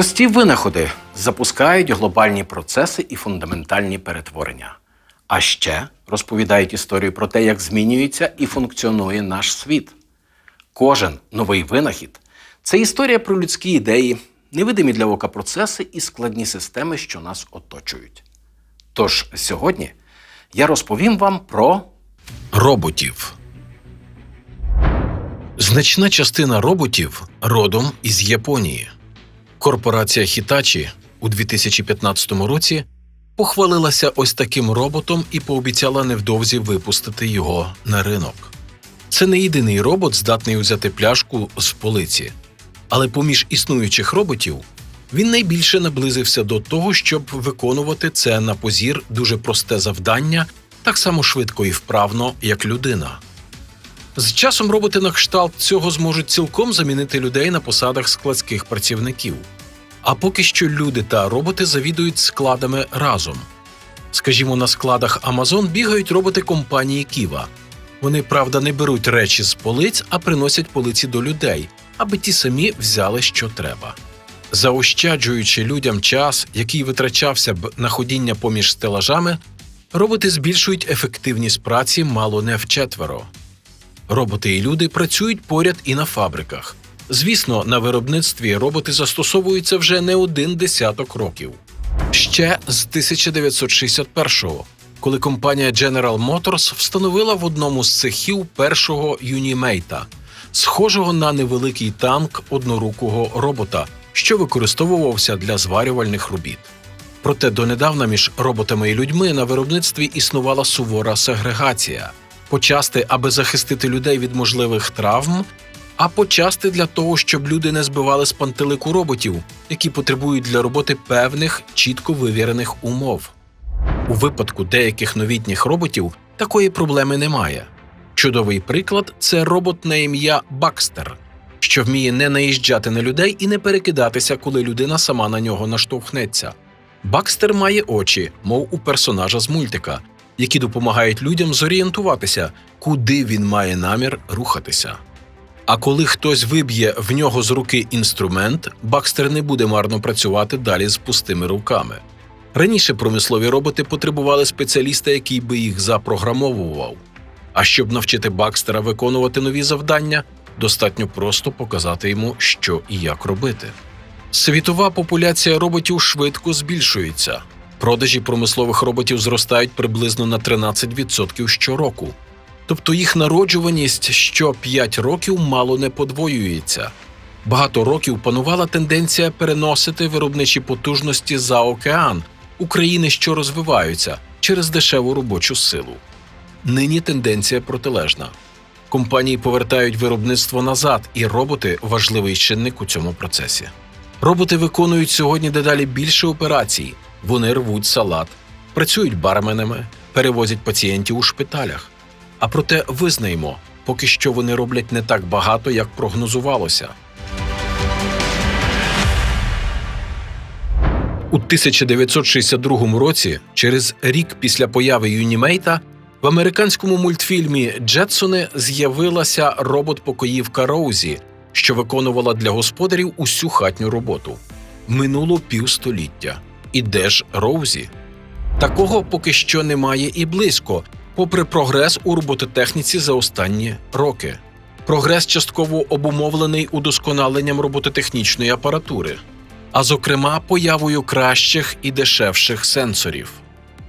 Прості винаходи запускають глобальні процеси і фундаментальні перетворення. А ще розповідають історію про те, як змінюється і функціонує наш світ. Кожен новий винахід це історія про людські ідеї, невидимі для ока процеси і складні системи, що нас оточують. Тож сьогодні я розповім вам про роботів. Значна частина роботів родом із Японії. Корпорація Hitachi у 2015 році похвалилася ось таким роботом і пообіцяла невдовзі випустити його на ринок. Це не єдиний робот, здатний взяти пляшку з полиці, але поміж існуючих роботів він найбільше наблизився до того, щоб виконувати це на позір дуже просте завдання, так само швидко і вправно, як людина. З часом роботи на кшталт цього зможуть цілком замінити людей на посадах складських працівників. А поки що люди та роботи завідують складами разом. Скажімо, на складах Amazon бігають роботи компанії Kiva. Вони, правда, не беруть речі з полиць, а приносять полиці до людей, аби ті самі взяли, що треба. Заощаджуючи людям час, який витрачався б на ходіння поміж стелажами, роботи збільшують ефективність праці мало не вчетверо. Роботи і люди працюють поряд і на фабриках. Звісно, на виробництві роботи застосовуються вже не один десяток років. Ще з 1961-го, коли компанія General Motors встановила в одному з цехів першого юнімейта, схожого на невеликий танк однорукого робота, що використовувався для зварювальних робіт. Проте донедавна між роботами і людьми на виробництві існувала сувора сегрегація почасти, аби захистити людей від можливих травм, а почасти для того, щоб люди не збивали з пантелику роботів, які потребують для роботи певних чітко вивірених умов. У випадку деяких новітніх роботів такої проблеми немає. Чудовий приклад це робот на ім'я Бакстер, що вміє не наїжджати на людей і не перекидатися, коли людина сама на нього наштовхнеться. Бакстер має очі, мов у персонажа з мультика, які допомагають людям зорієнтуватися, куди він має намір рухатися. А коли хтось виб'є в нього з руки інструмент, Бакстер не буде марно працювати далі з пустими руками. Раніше промислові роботи потребували спеціаліста, який би їх запрограмовував. А щоб навчити Бакстера виконувати нові завдання, достатньо просто показати йому, що і як робити. Світова популяція роботів швидко збільшується. Продажі промислових роботів зростають приблизно на 13% щороку. Тобто їх народжуваність що 5 років мало не подвоюється. Багато років панувала тенденція переносити виробничі потужності за океан у країни, що розвиваються через дешеву робочу силу. Нині тенденція протилежна. Компанії повертають виробництво назад, і роботи важливий чинник у цьому процесі. Роботи виконують сьогодні дедалі більше операцій. Вони рвуть салат, працюють барменами, перевозять пацієнтів у шпиталях. А проте визнаємо, поки що вони роблять не так багато, як прогнозувалося. У 1962 році, через рік після появи Юнімейта, в американському мультфільмі Джетсони з'явилася робот-покоївка Роузі, що виконувала для господарів усю хатню роботу. Минуло півстоліття. І де ж Роузі? Такого поки що немає і близько, попри прогрес у робототехніці за останні роки. Прогрес частково обумовлений удосконаленням робототехнічної апаратури, а зокрема появою кращих і дешевших сенсорів.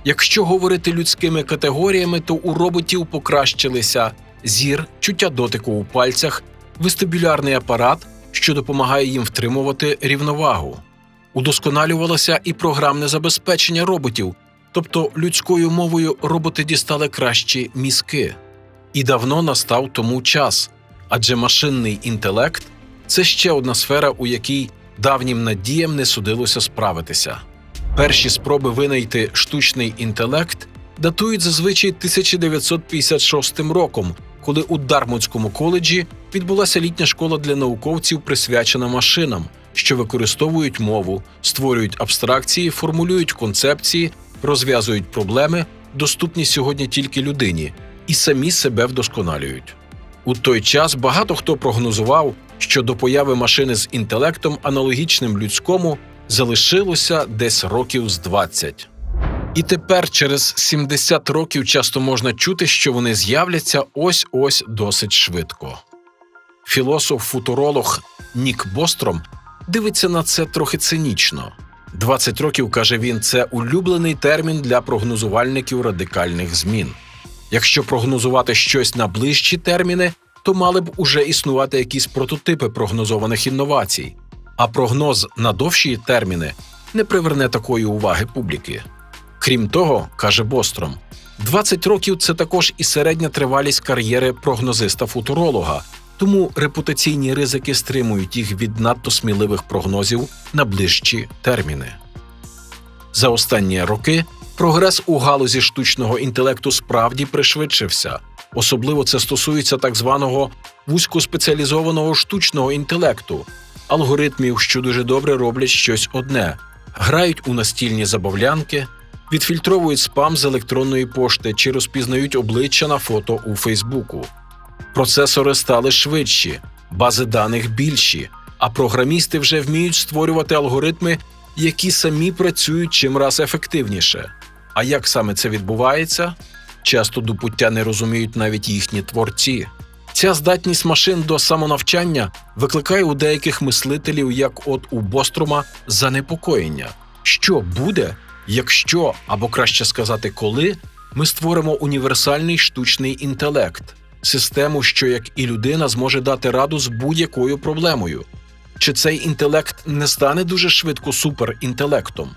Якщо говорити людськими категоріями, то у роботів покращилися зір, чуття дотику у пальцях, вестибулярний апарат, що допомагає їм втримувати рівновагу. Удосконалювалося і програмне забезпечення роботів, тобто людською мовою роботи дістали кращі мізки. І давно настав тому час, адже машинний інтелект це ще одна сфера, у якій давнім надіям не судилося справитися. Перші спроби винайти штучний інтелект датують зазвичай 1956 роком, коли у Дармутському коледжі відбулася літня школа для науковців, присвячена машинам, що використовують мову, створюють абстракції, формулюють концепції, розв'язують проблеми, доступні сьогодні тільки людині, і самі себе вдосконалюють. У той час багато хто прогнозував, що до появи машини з інтелектом, аналогічним людському, залишилося десь років з 20. І тепер, через 70 років, часто можна чути, що вони з'являться ось ось досить швидко. Філософ-футуролог Нік Бостром дивиться на це трохи цинічно. 20 років, каже він, це улюблений термін для прогнозувальників радикальних змін. Якщо прогнозувати щось на ближчі терміни, то мали б уже існувати якісь прототипи прогнозованих інновацій, а прогноз на довші терміни не приверне такої уваги публіки. Крім того, каже Бостром, 20 років це також і середня тривалість кар'єри прогнозиста-футуролога, тому репутаційні ризики стримують їх від надто сміливих прогнозів на ближчі терміни. За останні роки прогрес у галузі штучного інтелекту справді пришвидшився. Особливо це стосується так званого вузькоспеціалізованого штучного інтелекту, алгоритмів, що дуже добре роблять щось одне, грають у настільні забавлянки, відфільтровують спам з електронної пошти чи розпізнають обличчя на фото у Фейсбуку. Процесори стали швидші, бази даних більші, а програмісти вже вміють створювати алгоритми, які самі працюють чимраз ефективніше. А як саме це відбувається? Часто до пуття не розуміють навіть їхні творці. Ця здатність машин до самонавчання викликає у деяких мислителів, як от у Бострома, занепокоєння. Що буде, якщо, або краще сказати, коли ми створимо універсальний штучний інтелект, систему, що як і людина зможе дати раду з будь-якою проблемою. Чи цей інтелект не стане дуже швидко суперінтелектом?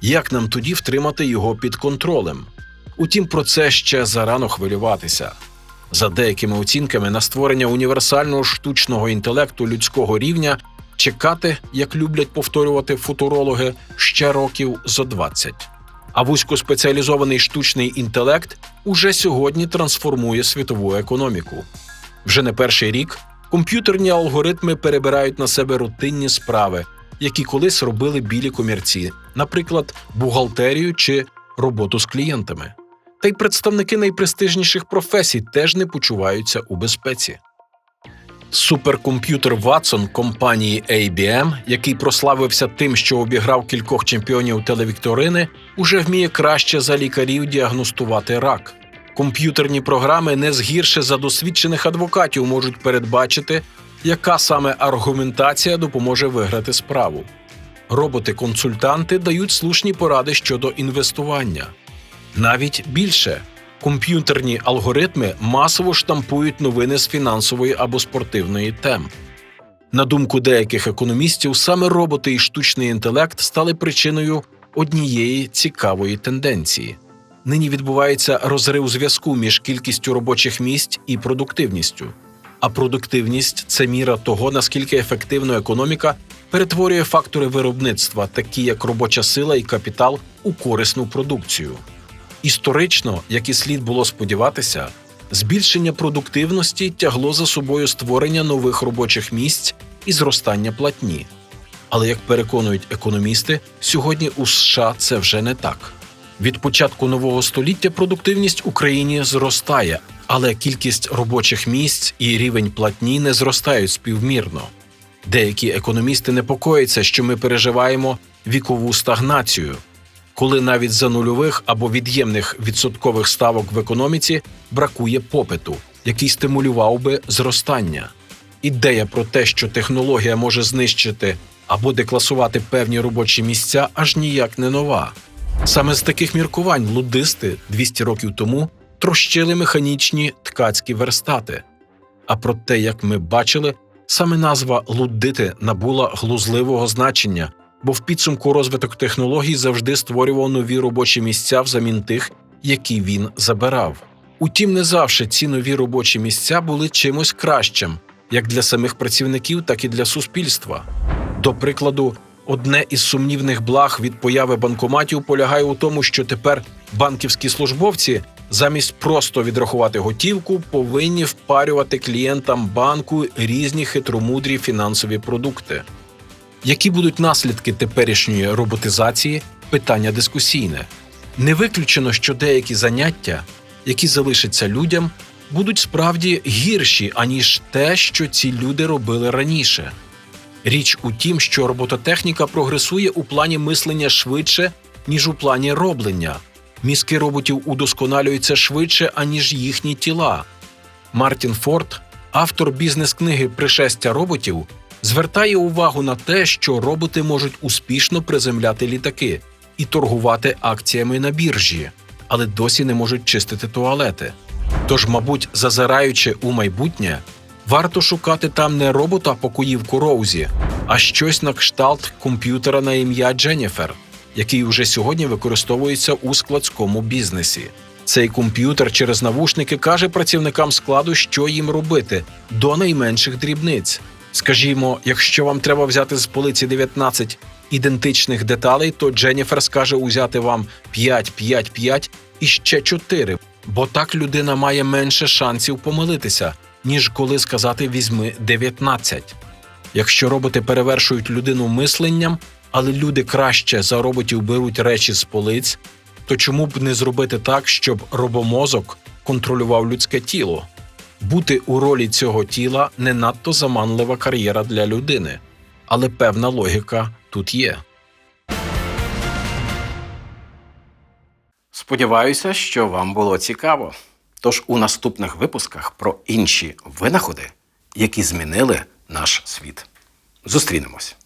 Як нам тоді втримати його під контролем? Утім, про це ще зарано хвилюватися. За деякими оцінками на створення універсального штучного інтелекту людського рівня чекати, як люблять повторювати футурологи, ще років зо 20. А вузькоспеціалізований штучний інтелект уже сьогодні трансформує світову економіку. Вже не перший рік комп'ютерні алгоритми перебирають на себе рутинні справи, які колись робили білі комірці, наприклад, бухгалтерію чи роботу з клієнтами. Та й представники найпрестижніших професій теж не почуваються у безпеці. Суперкомп'ютер Watson компанії IBM, який прославився тим, що обіграв кількох чемпіонів телевікторини, уже вміє краще за лікарів діагностувати рак. Комп'ютерні програми не згірше за досвідчених адвокатів можуть передбачити, яка саме аргументація допоможе виграти справу. Роботи-консультанти дають слушні поради щодо інвестування. Навіть більше комп'ютерні алгоритми масово штампують новини з фінансової або спортивної тем. На думку деяких економістів, саме роботи і штучний інтелект стали причиною однієї цікавої тенденції. Нині відбувається розрив зв'язку між кількістю робочих місць і продуктивністю. А продуктивність це міра того, наскільки ефективно економіка перетворює фактори виробництва, такі як робоча сила і капітал, у корисну продукцію. Історично, як і слід було сподіватися, збільшення продуктивності тягло за собою створення нових робочих місць і зростання платні. Але як переконують економісти, сьогодні у США це вже не так. Від початку нового століття продуктивність Україні зростає, але кількість робочих місць і рівень платні не зростають співмірно. Деякі економісти непокояться, що ми переживаємо вікову стагнацію, коли навіть за нульових або від'ємних відсоткових ставок в економіці бракує попиту, який стимулював би зростання. Ідея про те, що технологія може знищити або декласувати певні робочі місця, аж ніяк не нова. Саме з таких міркувань лудисти 200 років тому трощили механічні ткацькі верстати. А про те, як ми бачили, саме назва лудити набула глузливого значення, бо в підсумку розвиток технологій завжди створював нові робочі місця взамін тих, які він забирав. Утім, не завжди ці нові робочі місця були чимось кращим, як для самих працівників, так і для суспільства. До прикладу, одне із сумнівних благ від появи банкоматів полягає у тому, що тепер банківські службовці замість просто відрахувати готівку, повинні впарювати клієнтам банку різні хитромудрі фінансові продукти. Які будуть наслідки теперішньої роботизації? Питання дискусійне. Не виключено, що деякі заняття, які залишаться людям, будуть справді гірші, аніж те, що ці люди робили раніше. Річ у тім, що робототехніка прогресує у плані мислення швидше, ніж у плані роблення. Мізки роботів удосконалюються швидше, аніж їхні тіла. Мартін Форд, автор бізнес-книги Пришестя роботів, звертає увагу на те, що роботи можуть успішно приземляти літаки і торгувати акціями на біржі, але досі не можуть чистити туалети. Тож, мабуть, зазираючи у майбутнє, варто шукати там не робота покоївку Роузі, а щось на кшталт комп'ютера на ім'я Дженніфер, який уже сьогодні використовується у складському бізнесі. Цей комп'ютер через навушники каже працівникам складу, що їм робити до найменших дрібниць. Скажімо, якщо вам треба взяти з полиці 19 ідентичних деталей, то Дженніфер скаже узяти вам 5, 5, 5 і ще 4, бо так людина має менше шансів помилитися, ніж коли сказати візьми 19. Якщо роботи перевершують людину мисленням, але люди краще за роботів беруть речі з полиць, то чому б не зробити так, щоб робомозок контролював людське тіло? Бути у ролі цього тіла не надто заманлива кар'єра для людини, але певна логіка тут є. Сподіваюся, що вам було цікаво. Тож у наступних випусках про інші винаходи, які змінили наш світ. Зустрінемось.